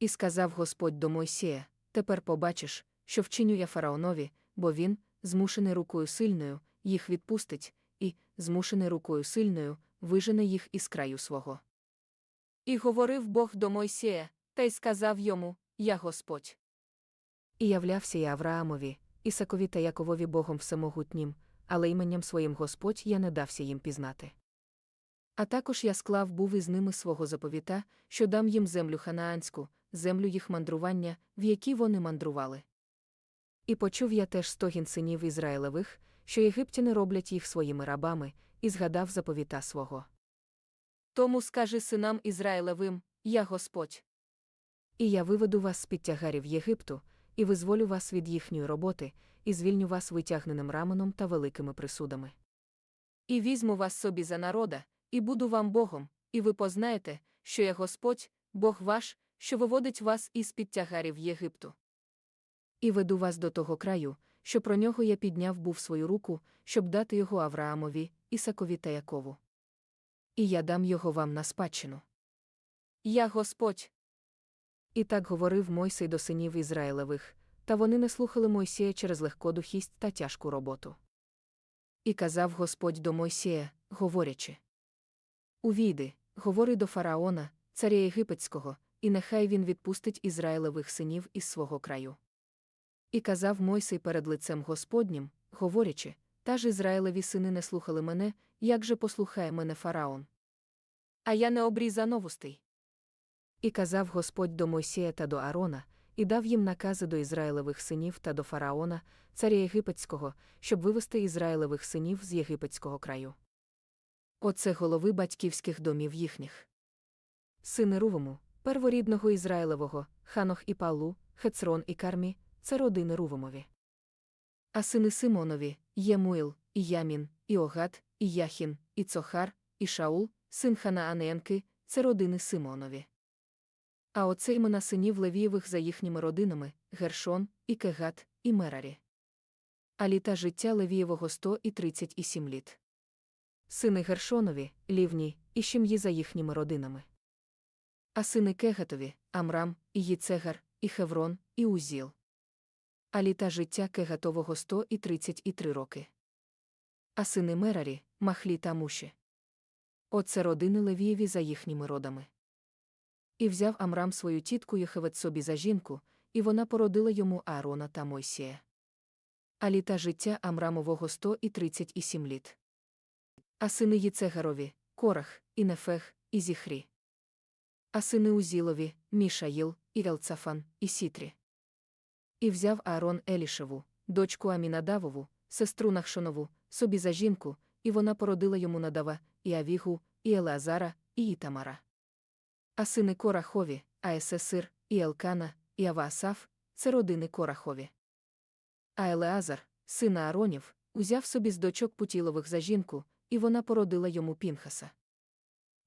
І сказав Господь до Мойсія: Тепер побачиш, що вчиню я фараонові, бо він, змушений рукою сильною, їх відпустить, і, змушений рукою сильною, вижене їх із краю свого. І говорив Бог до Мойсія, та й сказав йому: Я Господь. І являвся я Авраамові, Ісакові та Яковові Богом всемогутнім, але іменням своїм Господь я не дався їм пізнати. А також я склав був із ними свого заповіта, що дам їм землю ханаанську, землю їх мандрування, в якій вони мандрували. І почув я теж стогін синів Ізраїлевих, що єгиптяни роблять їх своїми рабами, і згадав заповіта свого. Тому скажи синам Ізраїлевим, я Господь. І я виведу вас з під тягарів Єгипту, і визволю вас від їхньої роботи, і звільню вас витягненим раменом та великими присудами. І візьму вас собі за народа, і буду вам Богом, і ви познаєте, що я Господь, Бог ваш, що виводить вас із під тягарів Єгипту. І веду вас до того краю, що про нього я підняв був свою руку, щоб дати його Авраамові, Ісакові та Якову. І я дам його вам на спадщину. Я Господь. І так говорив Мойсей до синів Ізраїлевих, та вони не слухали Мойсія через легкодухість та тяжку роботу. І казав Господь до Мойсія, говорячи: Увійди, говори до фараона, царя єгипетського, і нехай він відпустить Ізраїлевих синів із свого краю. І казав Мойсей перед лицем Господнім, говорячи, та ж Ізраїлеві сини не слухали мене, як же послухає мене фараон. А я не обріза новостей. І казав Господь до Мойсія та до Арона, і дав їм накази до Ізраїлевих синів та до фараона, царя єгипетського, щоб вивести Ізраїлевих синів з єгипетського краю. Оце голови батьківських домів їхніх. Сини Рувому, перворідного Ізраїлевого, Ханох і Палу, Хецрон і Кармі, це родини Рувомові. А сини Симонові Ємуїл, і Ямін, і Огад, і Яхін, і Цохар, і Шаул, син Ханааненки, це родини Симонові. А оце імена синів Левієвих за їхніми родинами Гершон, і Кегат, і Мерарі. А літа життя Левієвого сто і тридцять і сім літ. Сини Гершонові, Лівні, і Шім'ї за їхніми родинами. А сини Кегатові Амрам, і Їцегар, і Хеврон, і Узіл. А літа життя Кегатового сто і тридцять і три роки. А сини Мерарі, Махлі та Муші. Оце родини Левієві за їхніми родами. І взяв Амрам свою тітку Єхевет собі за жінку, і вона породила йому Аарона та Мойсія. А літа життя Амрамового сто і тридцять і сім літ. А сини Єцегарові, Корах, і Нефех, і Зіхрі. А сини Узілові, Мішаїл, і Елцафан, і Сітрі. І взяв Аарон Елішеву, дочку Амінадавову, сестру Нахшонову, собі за жінку, і вона породила йому Надава, і Авігу, і Елеазара, і Ітамара. А сини Корахові, Аесесир, і Елкана, і Аваасаф це родини Корахові. А Елеазар, син Ааронів, узяв собі з дочок Путілових за жінку, і вона породила йому Пінхаса.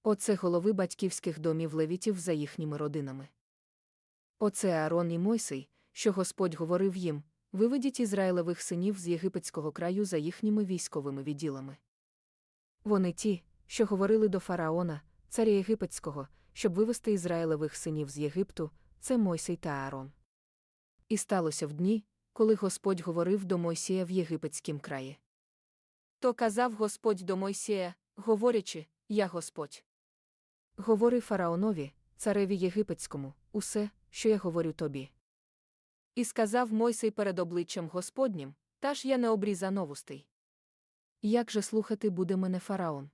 Оце голови батьківських домів левітів за їхніми родинами. Оце Аарон і Мойсей, що Господь говорив їм виведіть Ізраїлевих синів з єгипетського краю за їхніми військовими відділами. Вони ті, що говорили до фараона, царя єгипетського, щоб вивести Ізраїлевих синів з Єгипту, це Мойсей та Аарон. І сталося в дні, коли Господь говорив до Мойсія в єгипетськім краї. То казав Господь до Мойсія, говорячи, Я Господь. Говори фараонові, цареві єгипетському, усе, що я говорю тобі. І сказав Мойсей перед обличчям Господнім, та ж я не обріза новостей. Як же слухати буде мене фараон?